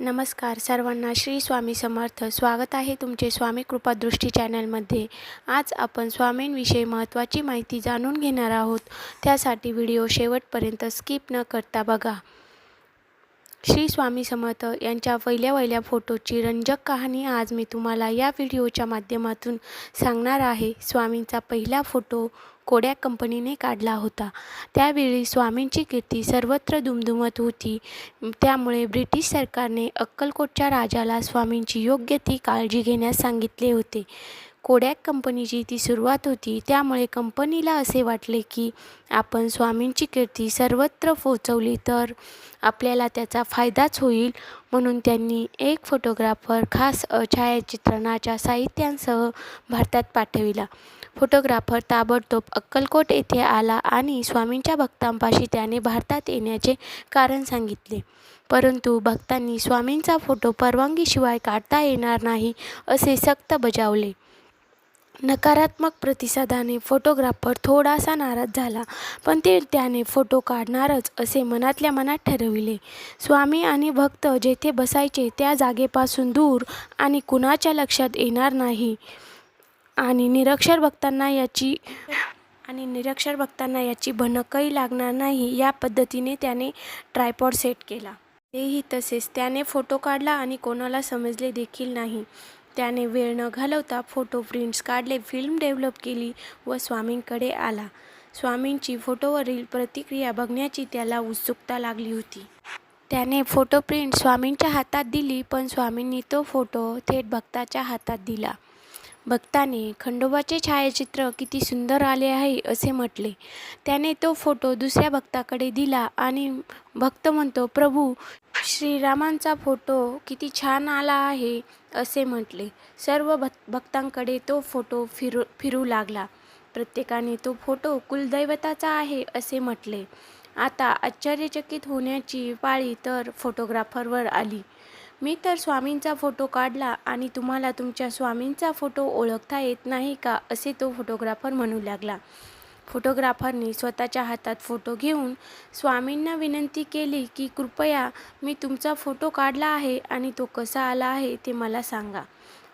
नमस्कार सर्वांना श्री स्वामी समर्थ. स्वागत आहे तुमचे स्वामी कृपादृष्टी चॅनलमध्ये. आज आपण स्वामींविषयी महत्त्वाची माहिती जाणून घेणार आहोत. त्यासाठी व्हिडिओ शेवटपर्यंत स्किप न करता बघा. श्री स्वामी समर्थ यांच्या पहिल्या वहिल्या फोटोची रंजक कहाणी आज मी तुम्हाला या व्हिडिओच्या माध्यमातून सांगणार आहे. स्वामींचा पहिला फोटो कोड्या कंपनीने काढला होता. त्यावेळी स्वामींची कीर्ती सर्वत्र दुमदुमत होती. त्यामुळे ब्रिटिश सरकारने अक्कलकोटच्या राजाला स्वामींची योग्य ती काळजी घेण्यास सांगितले होते. कोडॅक कंपनीची ती सुरुवात होती त्यामुळे कंपनीला असे वाटले की आपण स्वामींची कीर्ती सर्वत्र पोचवली तर आपल्याला त्याचा फायदाच होईल म्हणून त्यांनी एक फोटोग्राफर खास छायाचित्रणाच्या साहित्यांसह भारतात पाठविला. फोटोग्राफर ताबडतोब अक्कलकोट येथे आला आणि स्वामींच्या भक्तांपाशी त्याने भारतात येण्याचे कारण सांगितले. परंतु भक्तांनी स्वामींचा फोटो परवानगीशिवाय काढता येणार नाही असे सक्त बजावले. नकारात्मक प्रतिसादाने फोटोग्राफर थोडासा नाराज झाला पण ते त्याने फोटो काढणारच असे मनातल्या मनात ठरविले. स्वामी आणि भक्त जेथे बसायचे त्या जागेपासून दूर आणि कुणाच्या लक्षात येणार नाही. आणि निरक्षर भक्तांना याची आणि निरक्षर भक्तांना याची भनकही लागणार नाही या पद्धतीने त्याने ट्रायपॉड सेट केला. तेही तसेच त्याने फोटो काढला आणि कोणाला समजले देखील नाही. त्याने वेळ न घालवता फोटो प्रिंट्स काढले फिल्म डेव्हलप केली व स्वामींकडे आला. स्वामींची फोटोवरील प्रतिक्रिया बघण्याची त्याला उत्सुकता लागली होती. त्याने फोटो प्रिंट स्वामींच्या हातात दिली पण स्वामींनी तो फोटो थेट भक्ताच्या हातात दिला. भक्ताने खंडोबाचे छायाचित्र किती सुंदर आले आहे असे म्हटले. त्याने तो फोटो दुसऱ्या भक्ताकडे दिला आणि भक्त म्हणतो प्रभू श्रीरामांचा फोटो किती छान आला आहे असे म्हटले. सर्व भक् भक्तांकडे तो फोटो फिरू फिरू लागला. प्रत्येकाने तो फोटो कुलदैवताचा आहे असे म्हटले. आता आश्चर्यचकित होण्याची पाळी तर फोटोग्राफरवर आली. मी तर स्वामींचा फोटो काढला आणि तुम्हाला तुमच्या स्वामींचा फोटो ओळखता येत नाही का असे तो फोटोग्राफर म्हणू लागला. फोटोग्राफरने स्वतःच्या हातात फोटो घेऊन स्वामींना विनंती केली की कृपया मी तुमचा फोटो काढला आहे आणि तो कसा आला आहे ते मला सांगा.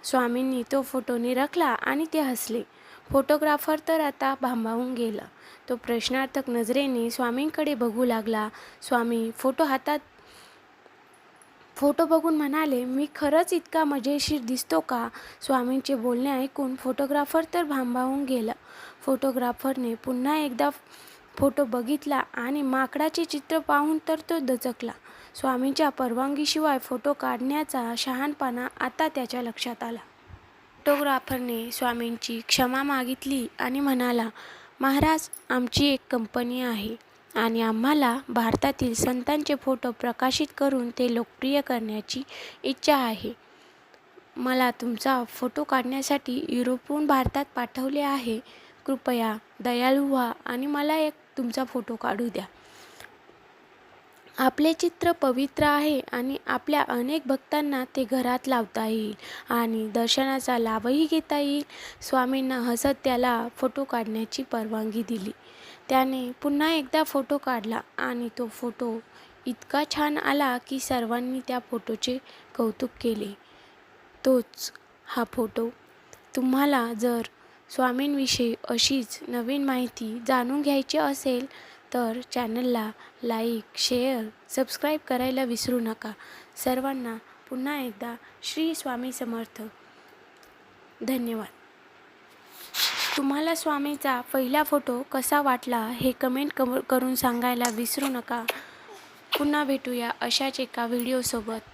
स्वामींनी तो फोटो निरखला आणि ते हसले. फोटोग्राफर तर आता भांबावून गेला. तो प्रश्नार्थक नजरेने स्वामींकडे बघू लागला. स्वामी फोटो हातात फोटो बघून म्हणाले मी खरंच इतका मजेशीर दिसतो का? स्वामींचे बोलणे ऐकून फोटोग्राफर तर भांबावून गेला. फोटोग्राफरने पुन्हा एकदा फोटो बघितला आणि माकडाचे चित्र पाहून तर तो दचकला. स्वामींच्या परवानगीशिवाय फोटो काढण्याचा शहाणपणा आता त्याच्या लक्षात आला. फोटोग्राफरने स्वामींची क्षमा मागितली आणि म्हणाला महाराज आमची एक कंपनी आहे. आणि आम्हाला भारतातील संतांचे फोटो प्रकाशित करून ते लोकप्रिय करण्याची इच्छा आहे. मला तुमचा फोटो काढण्यासाठी युरोपहून भारतात पाठवले आहे. कृपया दयाळू व्हा आणि मला एक तुमचा फोटो काढू द्या. आपले चित्र पवित्र आहे आणि आपल्या अनेक भक्तांना ते घरात लावता येईल आणि दर्शनाचा लाभही घेता येईल. स्वामींना हसत त्याला फोटो काढण्याची परवानगी दिली. त्याने पुन्हा एकदा फोटो काढला आणि तो फोटो इतका छान आला की सर्वांनी त्या फोटोचे कौतुक केले. तोच हा फोटो. तुम्हाला जर स्वामींविषयी अशीच नवीन माहिती जाणून घ्यायची असेल तर चॅनलला लाईक शेअर सबस्क्राईब करायला विसरू नका. सर्वांना पुन्हा एकदा श्री स्वामी समर्थ. धन्यवाद. तुम्हाला स्वामीचा पहिला फोटो कसा वाटला हे कमेंट कम करून सांगायला विसरू नका. पुन्हा भेटूया अशाच एका व्हिडिओसोबत.